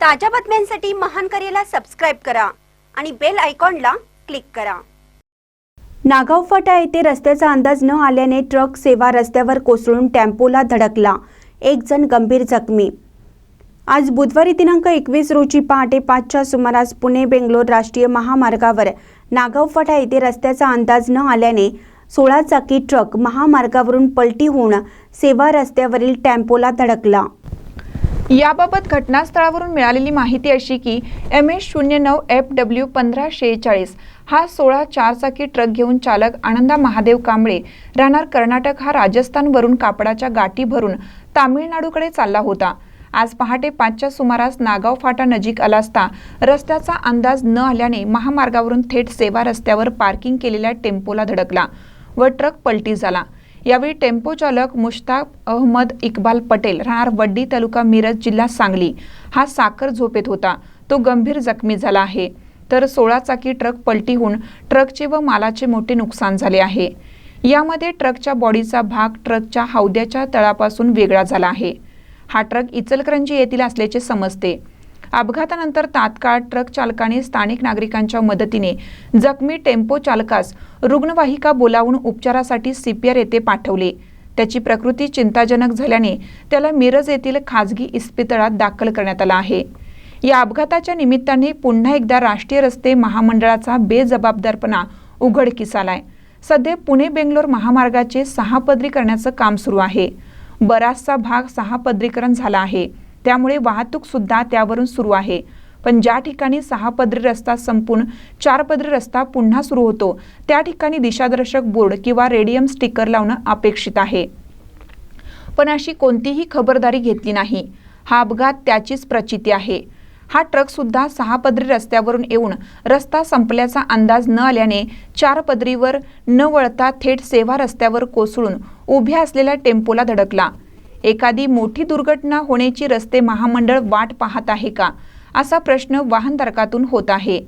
ताज्या बातम्यांसाठी महान करेला सबस्क्राईब करा आणि बेल आयकॉनला क्लिक करा. नागाव फाटा येथे रस्त्याचा अंदाज न आल्याने ट्रक सेवा रस्त्यावर कोसळून टेम्पोला धडकला. एक जण गंभीर जखमी. आज बुधवारी दिनांक एकवीस रोजी पहाटे पाचच्या सुमारास पुणे बेंगलोर राष्ट्रीय महामार्गावर नागाव फाटा येथे रस्त्याचा अंदाज न आल्याने सोळा चाकी ट्रक महामार्गावरून पलटी होऊन सेवा रस्त्यावरील टेम्पोला धडकला. याबाबत घटनास्थळावरून मिळालेली माहिती अशी की एम एस शून्य नऊ एफ डब्ल्यू पंधरा शेहेचाळीस हा सोळा चारचाकी ट्रक घेऊन चालक आनंदा महादेव कांबळे राहणार कर्नाटक हा राजस्थानवरून कापडाच्या गाठी भरून तामिळनाडूकडे चालला होता. आज पहाटे पाचच्या सुमारास नागाव फाटा नजीक आला असता रस्त्याचा अंदाज न आल्याने महामार्गावरून थेट सेवा रस्त्यावर पार्किंग केलेल्या टेम्पोला धडकला व ट्रक पलटी झाला. यावेळी टेम्पो चालक मुश्ताक अहमद इक्बाल पटेल राहणार वड्डी तालुका मिरज जिल्हा सांगली. हा साखर झोपेत होता. तो गंभीर जखमी झाला आहे. तर सोळा चाकी ट्रक पलटी होऊन ट्रकचे व मालाचे मोठे नुकसान झाले आहे. यामध्ये ट्रकच्या बॉडीचा भाग ट्रकच्या हौद्याच्या तळापासून वेगळा झाला आहे. हा ट्रक इचलकरंजी येथील असल्याचे समजते. अपघातानंतर तात्काळ ट्रक चालकाने स्थानिक नागरिकांच्या मदतीने जखमी टेम्पो चालकास रुग्णवाहिका बोलावून उपचारासाठी सीपीआर येथे पाठवले. त्याची प्रकृती चिंताजनक झाल्याने त्याला मिरज येथील खाजगी इस्पितळात दाखल करण्यात आला आहे. या अपघाताच्या निमित्ताने पुन्हा एकदा राष्ट्रीय रस्ते महामंडळाचा बेजबाबदारपणा उघडकीस आलाय. सध्या पुणे बेंगलोर महामार्गाचे सहा पदरीकरणाचं काम सुरू आहे. बराचसा भाग सहा पदरीकरण झाला आहे. त्यामुळे वाहतूक सुद्धा त्यावरून सुरू आहे. पण ज्या ठिकाणी सहा पदरी रस्ता संपून चार पदरी रस्ता पुन्हा सुरू होतो त्या ठिकाणी दिशादर्शक बोर्ड किंवा रेडियम स्टिकर लावणं अपेक्षित आहे. पण अशी कोणतीही खबरदारी घेतली नाही. हा अपघात त्याचीच प्रचिती आहे. हा ट्रक सुद्धा सहा पदरी रस्त्यावरून येऊन रस्ता संपल्याचा अंदाज न आल्याने चार पदरीवर न वळता थेट सेवा रस्त्यावर कोसळून उभ्या असलेल्या टेम्पोला धडकला. एखादी मोठी दुर्घटना होण्याची रस्ते महामंडळ वाट पाहत आहे का? असा प्रश्न वाहनधारकातून होत आहे.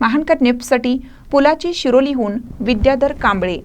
महानकर नेप्ससाठी पुलाची शिरोलीहून विद्याधर कांबळे